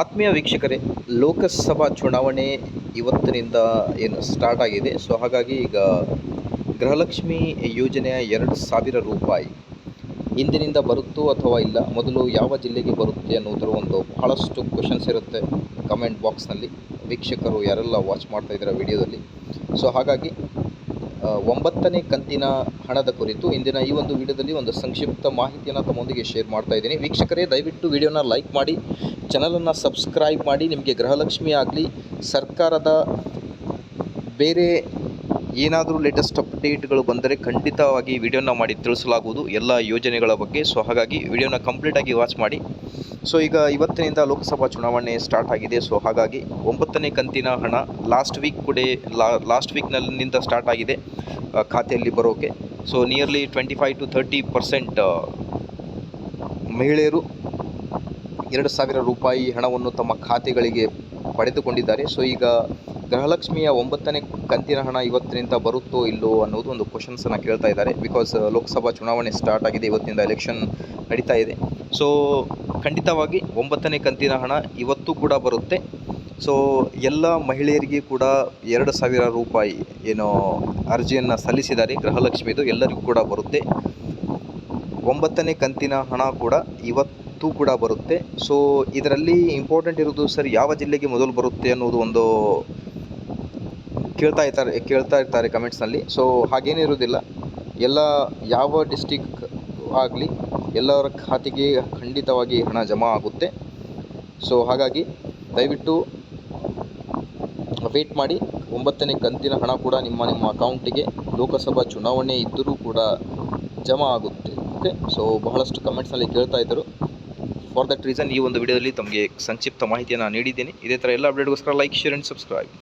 ಆತ್ಮೀಯ ವೀಕ್ಷಕರೇ, ಲೋಕಸಭಾ ಚುನಾವಣೆ ಇವತ್ತಿನಿಂದ ಏನು ಸ್ಟಾರ್ಟ್ ಆಗಿದೆ. ಸೊ ಹಾಗಾಗಿ ಈಗ ಗೃಹಲಕ್ಷ್ಮಿ ಯೋಜನೆಯ ಎರಡು ಸಾವಿರ ರೂಪಾಯಿ ಇಂದಿನಿಂದ ಬರುತ್ತೋ ಅಥವಾ ಇಲ್ಲ, ಮೊದಲು ಯಾವ ಜಿಲ್ಲೆಗೆ ಬರುತ್ತೆ ಅನ್ನೋದರ ಒಂದು ಬಹಳಷ್ಟು ಕ್ವಶನ್ಸ್ ಇರುತ್ತೆ ಕಮೆಂಟ್ ಬಾಕ್ಸ್ನಲ್ಲಿ ವೀಕ್ಷಕರು ಯಾರೆಲ್ಲ ವಾಚ್ ಮಾಡ್ತಾ ಇದ್ದಾರೆ ವಿಡಿಯೋದಲ್ಲಿ ಸೊ ಹಾಗಾಗಿ ಒಂಬತ್ತನೇ ಕಂತಿನ ಹಣದ ಕುರಿತು ಇಂದಿನ ಈ ಒಂದು ವಿಡಿಯೋದಲ್ಲಿ ಒಂದು ಸಂಕ್ಷಿಪ್ತ ಮಾಹಿತಿಯನ್ನು ತಮ್ಮೊಂದಿಗೆ ಶೇರ್ ಮಾಡ್ತಾ ಇದ್ದೀನಿ. ವೀಕ್ಷಕರೇ, ದಯವಿಟ್ಟು ವಿಡಿಯೋನ ಲೈಕ್ ಮಾಡಿ ಚಾನಲನ್ನು ಸಬ್ಸ್ಕ್ರೈಬ್ ಮಾಡಿ, ನಿಮಗೆ ಗೃಹಲಕ್ಷ್ಮಿ ಆಗಲಿ, ಸರ್ಕಾರದ ಬೇರೆ ಏನಾದರೂ ಲೇಟೆಸ್ಟ್ ಅಪ್ಡೇಟ್ಗಳು ಬಂದರೆ ಖಂಡಿತವಾಗಿ ವಿಡಿಯೋನ ಮಾಡಿ ತಿಳಿಸಲಾಗುವುದು. ಎಲ್ಲ ಯೋಜನೆಗಳ ಬಗ್ಗೆ. ಸೊ ಹಾಗಾಗಿ ವಿಡಿಯೋನ ಕಂಪ್ಲೀಟಾಗಿ ವಾಚ್ ಮಾಡಿ. ಸೊ ಈಗ ಇವತ್ತಿನಿಂದ ಲೋಕಸಭಾ ಚುನಾವಣೆ ಸ್ಟಾರ್ಟ್ ಆಗಿದೆ. ಸೊ ಹಾಗಾಗಿ ಒಂಬತ್ತನೇ ಕಂತಿನ ಹಣ ಲಾಸ್ಟ್ ವೀಕ್ ಕೂಡ ಲಾಸ್ಟ್ ವೀಕ್ನಲ್ಲಿಂದ ಸ್ಟಾರ್ಟ್ ಆಗಿದೆ ಖಾತೆಯಲ್ಲಿ ಬರೋಕೆ. So nearly twenty five to thirty percent ಮಹಿಳೆಯರು ಎರಡು ಸಾವಿರ ರೂಪಾಯಿ ಹಣವನ್ನು ತಮ್ಮ ಖಾತೆಗಳಿಗೆ ಪಡೆದುಕೊಂಡಿದ್ದಾರೆ. ಸೊ ಈಗ ಗೃಹಲಕ್ಷ್ಮಿಯ ಒಂಬತ್ತನೇ ಕಂತಿನ ಹಣ ಇವತ್ತಿನಿಂದ ಬರುತ್ತೋ ಇಲ್ಲೋ ಅನ್ನೋದು ಒಂದು ಕ್ವಶನ್ಸನ್ನು ಕೇಳ್ತಾ ಇದ್ದಾರೆ. ಬಿಕಾಸ್ ಲೋಕಸಭಾ ಚುನಾವಣೆ ಸ್ಟಾರ್ಟ್ ಆಗಿದೆ ಇವತ್ತಿನಿಂದ ಎಲೆಕ್ಷನ್ ನಡೀತಾ ಇದೆ. ಸೊ ಖಂಡಿತವಾಗಿ ಒಂಬತ್ತನೇ ಕಂತಿನ ಹಣ ಇವತ್ತು ಕೂಡ ಬರುತ್ತೆ. ಸೊ ಎಲ್ಲ ಮಹಿಳೆಯರಿಗೆ ಕೂಡ ಎರಡು ಸಾವಿರ ರೂಪಾಯಿ ಏನು ಅರ್ಜಿಯನ್ನು ಸಲ್ಲಿಸಿದ್ದಾರೆ ಗೃಹಲಕ್ಷ್ಮಿದು, ಎಲ್ಲರಿಗೂ ಕೂಡ ಬರುತ್ತೆ. ಒಂಬತ್ತನೇ ಕಂತಿನ ಹಣ ಕೂಡ ಇವತ್ತು ಕೂಡ ಬರುತ್ತೆ. ಸೊ ಇದರಲ್ಲಿ ಇಂಪಾರ್ಟೆಂಟ್ ಇರೋದು ಸರ್ ಯಾವ ಜಿಲ್ಲೆಗೆ ಮೊದಲು ಬರುತ್ತೆ ಅನ್ನೋದು ಒಂದು ಕೇಳ್ತಾ ಇರ್ತಾರೆ ಕೇಳ್ತಾ ಇರ್ತಾರೆ ಕಮೆಂಟ್ಸ್ನಲ್ಲಿ ಸೊ ಹಾಗೇನಿರೋದಿಲ್ಲ ಎಲ್ಲ ಯಾವ ಡಿಸ್ಟಿಕ್ ಆಗಲಿ ಎಲ್ಲರ ಖಾತೆಗೆ ಖಂಡಿತವಾಗಿ ಹಣ ಜಮಾ ಆಗುತ್ತೆ. ಸೊ ಹಾಗಾಗಿ ದಯವಿಟ್ಟು ವೇಟ್ ಮಾಡಿ. ಒಂಬತ್ತನೇ ಕಂತಿನ ಹಣ ಕೂಡ ನಿಮ್ಮ ನಿಮ್ಮ ಅಕೌಂಟಿಗೆ ಲೋಕಸಭಾ ಚುನಾವಣೆ ಇದ್ದರೂ ಕೂಡ ಜಮಾ ಆಗುತ್ತೆ. ಓಕೆ ಸೊ ಬಹಳಷ್ಟು ಕಮೆಂಟ್ಸ್ನಲ್ಲಿ ಕೇಳ್ತಾ ಇದ್ದರು. ಫಾರ್ ದಟ್ ರೀಸನ್ ಈ ಒಂದು ವಿಡಿಯೋದಲ್ಲಿ ತಮಗೆ ಸಂಕ್ಷಿಪ್ತ ಮಾಹಿತಿಯನ್ನು ನೀಡಿದ್ದೇನೆ. ಇದೇ ಥರ ಎಲ್ಲ ಅಪ್ಡೇಟ್ಗೋಸ್ಕರ ಲೈಕ್ ಶೇರ್ ಆ್ಯಂಡ್ ಸಬ್ಸ್ಕ್ರೈಬ್